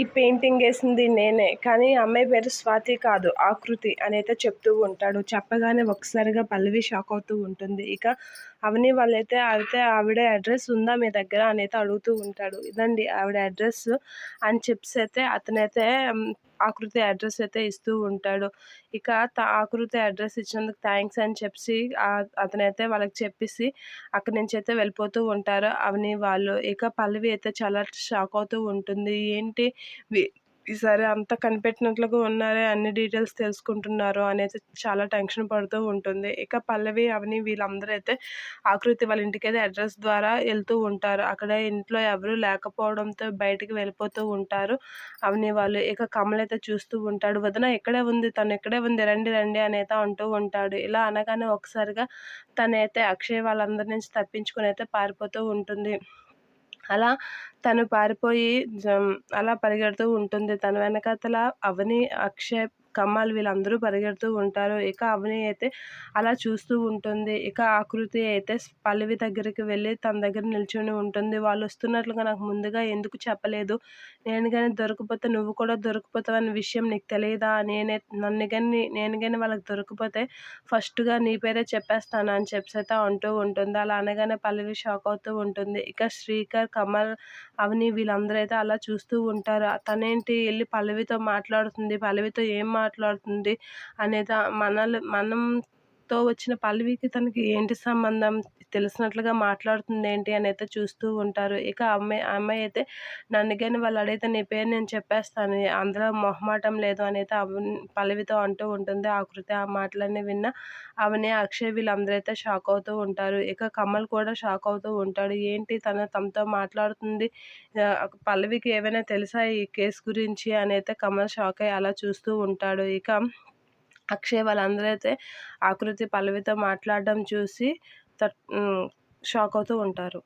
ఈ పెయింటింగ్ వేసింది నేనే కానీ అమ్మాయి పేరు స్వాతి కాదు ఆకృతి అని అయితే చెప్తూ ఉంటాడు. చెప్పగానే ఒకసారిగా పల్లవి షాక్ అవుతూ ఉంటుంది. ఇక అవని వాళ్ళైతే అయితే ఆవిడ అడ్రస్ ఉందా మీ దగ్గర? అని అయితే అడుగుతూ ఉంటాడు. ఇదండి ఆవిడ అడ్రస్ అని చెప్పి అయితే అతనైతే ఆకృతి అడ్రస్ అయితే ఇస్తూ ఉంటాడు. ఇక ఆకృతి అడ్రస్ ఇచ్చినందుకు థ్యాంక్స్ అని చెప్పి అతనైతే వాళ్ళకి చెప్పేసి అక్కడి నుంచి అయితే వెళ్ళిపోతూ ఉంటారు. అవని వాళ్ళు ఇక పల్లవి అయితే చాలా షాక్ అవుతూ ఉంటుంది. ఏంటి ఈసారి అంతా కనిపెట్టినట్లుగా ఉన్నారే అన్ని డీటెయిల్స్ తెలుసుకుంటున్నారు అనేది చాలా టెన్షన్ పడుతూ ఉంటుంది. ఇక పల్లవి అవని వీళ్ళందరూ అయితే ఆకృతి వాళ్ళ ఇంటికి అయితే అడ్రస్ ద్వారా వెళ్తూ ఉంటారు. అక్కడ ఇంట్లో ఎవరు లేకపోవడంతో బయటికి వెళ్ళిపోతూ ఉంటారు. అవని వాళ్ళు ఇక కమల్ అయితే చూస్తూ ఉంటాడు. వదిన ఇక్కడే ఉంది? తను ఇక్కడే ఉంది? రండి రండి అని అయితే అంటూ ఉంటాడు. ఇలా అనగానే ఒకసారిగా తనైతే అక్షయ్ వాళ్ళందరి నుంచి తప్పించుకుని అయితే పారిపోతూ ఉంటుంది. అలా తను పారిపోయి అలా పరిగెడుతూ ఉంటుంది. తన వెనకాతల అవని అక్షయ్ కమ్మాలు వీళ్ళందరూ పరిగెడుతూ ఉంటారు. ఇక అవని అయితే అలా చూస్తూ ఉంటుంది. ఇక ఆకృతి అయితే పల్లవి దగ్గరికి వెళ్ళి తన దగ్గర నిల్చొని ఉంటుంది. వాళ్ళు వస్తున్నట్లుగా నాకు ముందుగా ఎందుకు చెప్పలేదు? నేను కానీ దొరికిపోతే నువ్వు కూడా దొరికిపోతావు అనే విషయం నీకు తెలియదా నేనే నన్ను కానీ నేను కానీ వాళ్ళకి దొరికిపోతే ఫస్ట్గా నీ పేరే చెప్పేస్తాను అని చెప్పి అయితే అంటూ ఉంటుంది. అలా అనగానే పల్లవి షాక్ అవుతూ ఉంటుంది. ఇక శ్రీకర్ కమల్ అవని వీళ్ళందరూ అయితే అలా చూస్తూ ఉంటారు. తనేంటి వెళ్ళి పల్లవితో మాట్లాడుతుంది. పల్లవితో ఏం మాట్లాడుతుంది అనేది మనల్ తో వచ్చిన పల్లవికి తనకి ఏంటి సంబంధం? తెలిసినట్లుగా మాట్లాడుతుంది ఏంటి అని అయితే చూస్తూ ఉంటారు. ఇక అమ్మాయి అమ్మాయి అయితే నన్ను కానీ వాళ్ళు అడిగితే నీ పేరు నేను చెప్పేస్తాను. అందులో మొహమాటం లేదు అని అయితే పల్లవితో అంటూ ఉంటుంది. ఆకృతి ఆ మాటలన్నీ విన్న అవని అక్షయ్ వీళ్ళందరూ అయితే షాక్ అవుతూ ఉంటారు. ఇక కమల్ కూడా షాక్ అవుతూ ఉంటాడు. ఏంటి తన తమతో మాట్లాడుతుంది? పల్లవికి ఏమైనా తెలుసా ఈ కేసు గురించి? అని అయితే కమల్ షాక్ అయ్యి అలా చూస్తూ ఉంటాడు. ఇక అక్షయ్ వాళ్ళందరూ అయితే ఆకృతి పల్లవితో మాట్లాడడం చూసి షాక్ అవుతూ ఉంటారు.